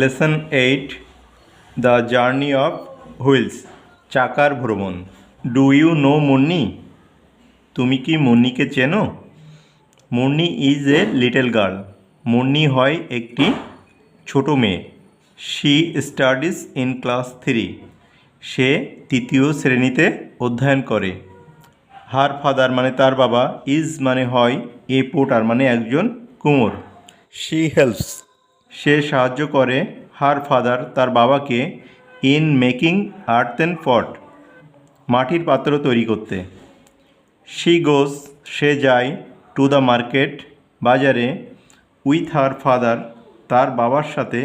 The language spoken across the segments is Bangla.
Lesson eight the journey of wheels চাকার ভ্রমণ। Do you know Munni? তুমি কি মুন্নিকে চেনো? Munni is a little girl Munni হয় একটি ছোট মেয়ে। She studies in class three সে তৃতীয় শ্রেণীতে অধ্যয়ন করে। হার ফাদার মানে তার বাবা ইজ মানে হয় এ পোটার মানে একজন কুমোর। শি হেল্পস সে সাহায্য করে হার ফাদার তার বাবাকে ইন মেকিং আর্থেন পট মাটির পাত্র তৈরি করতে। শি গোস, সে যায় টু দ্য মার্কেট বাজারে উইথ হার ফাদার তার বাবার সাথে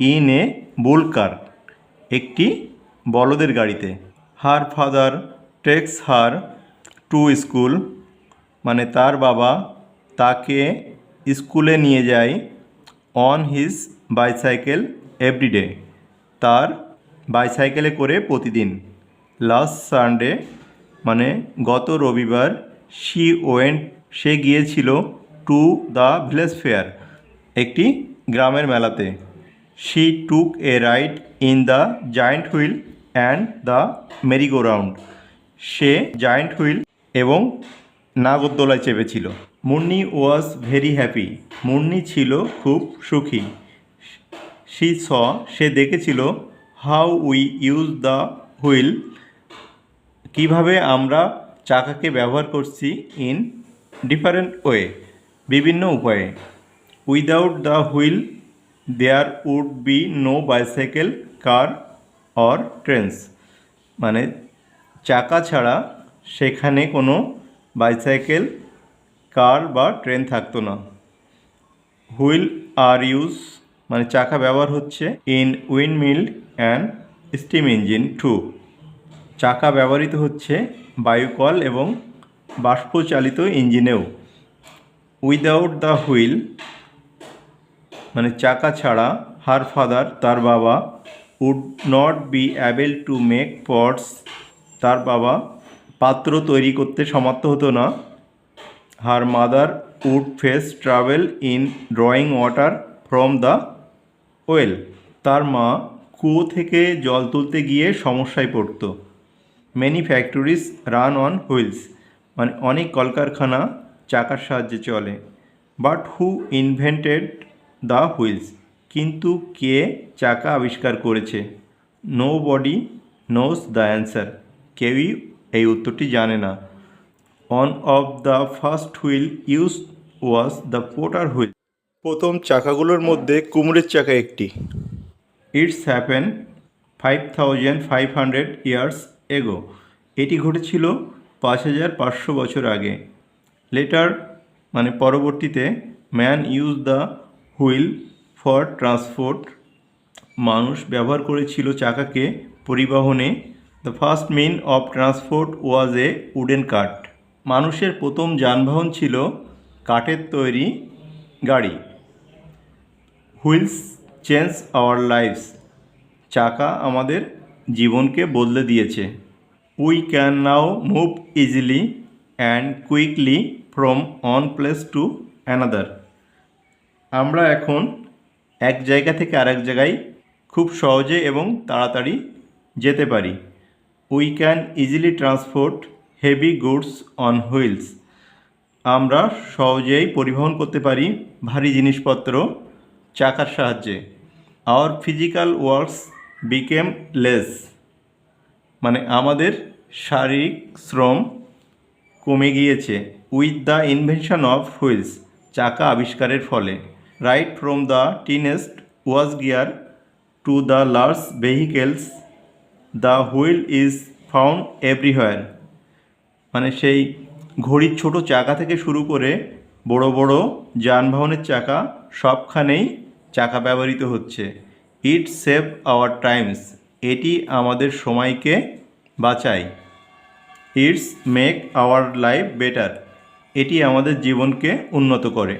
ইন এ বুল কার, একটি বলদের গাড়িতে। Her father takes her to school মানে তার বাবা তাকে স্কুলে নিয়ে যায় অন হিজ বাইসাইকেল এভরিডে তার বাইসাইকেলে করে প্রতিদিন। লাস্ট সানডে মানে গত রবিবার শি ওয়েন্ট সে গিয়েছিল টু দ্য ভিলেজ ফেয়ার একটি গ্রামের মেলাতে। She took a ride in the giant wheel and the merry go round say giant wheel এবং নাগরদোলায় চেপেছিল। Munni was very happy. Munni ছিল খুব সুখী। সি স, সে দেখেছিল how we use the wheel, কীভাবে আমরা চাকাকে ব্যবহার করছি ইন ডিফারেন্ট ওয়ে, বিভিন্ন উপায়ে। Without the wheel, there would be no bicycle, car, or trains. মানে চাকা ছাড়া সেখানে কোনো বাইসাইকেল কার বা ট্রেন থাকতো না। হুইল আর ইউজ মানে চাকা ব্যবহার হচ্ছে in windmill and steam engine too. চাকা ব্যবহৃত হচ্ছে বায়ুকল এবং বাষ্পচালিত ইঞ্জিনেও। উইদাউট দ্য হুইল মানে চাকা ছাড়া হার ফাদার তার বাবা would not be able to make pots তার বাবা পাত্র তৈরি করতে সমর্থ হতো না। Her mother would face trouble in drawing water from the well তার মা কুয়ো থেকে জল তুলতে গিয়ে সমস্যায় পড়তো। Many factories run on wheels মানে অনেক কলকারখানা চাকার সাহায্যে চলে। But who invented the wheels কিন্তু কে চাকা আবিষ্কার করেছে? Nobody knows the answer কেউই এই উত্তরটি জানে না। One of the first wheel use was the potter wheel প্রথম চাকাগুলোর মধ্যে কুমড়ের চাকা একটি। It's happen five thousand five hundred years ago এটি ঘটেছিল পাঁচ হাজার পাঁচশো বছর আগে। লেটার মানে পরবর্তীতে man use the wheel for transport মানুষ ব্যবহার করেছিল চাকাকে পরিবহনে। The first mean of transport was a wooden cart মানুষের প্রথম যানবাহন ছিল কাঠের তৈরি গাড়ি। Wheels change our lives. চাকা আমাদের জীবনকে বদলে দিয়েছে। We can now move easily and quickly from one place to another. আমরা এখন এক জায়গা থেকে আরেক জায়গায় খুব সহজে এবং তাড়াতাড়ি যেতে পারি। We can easily transport heavy goods on wheels আমরা সহজেই পরিবহন করতে পারি ভারী জিনিসপত্র চাকার সাহায্যে। Our physical works became less মানে আমাদের শারীরিক শ্রম কমে গিয়েছে। With the invention of wheels চাকা আবিষ্কারের ফলে। Right from the tiniest watch gear to the large vehicles the wheel is found everywhere মানে সেই ঘড়ির ছোট চাকা থেকে শুরু করে বড় বড় যানবাহনের চাকা সবখানেই চাকা ব্যবহৃত হচ্ছে। ইট সেভ আওয়ার টাইমস এটি আমাদের সময়কে বাঁচায়। It's make our life better এটি আমাদের জীবনকে উন্নত করে।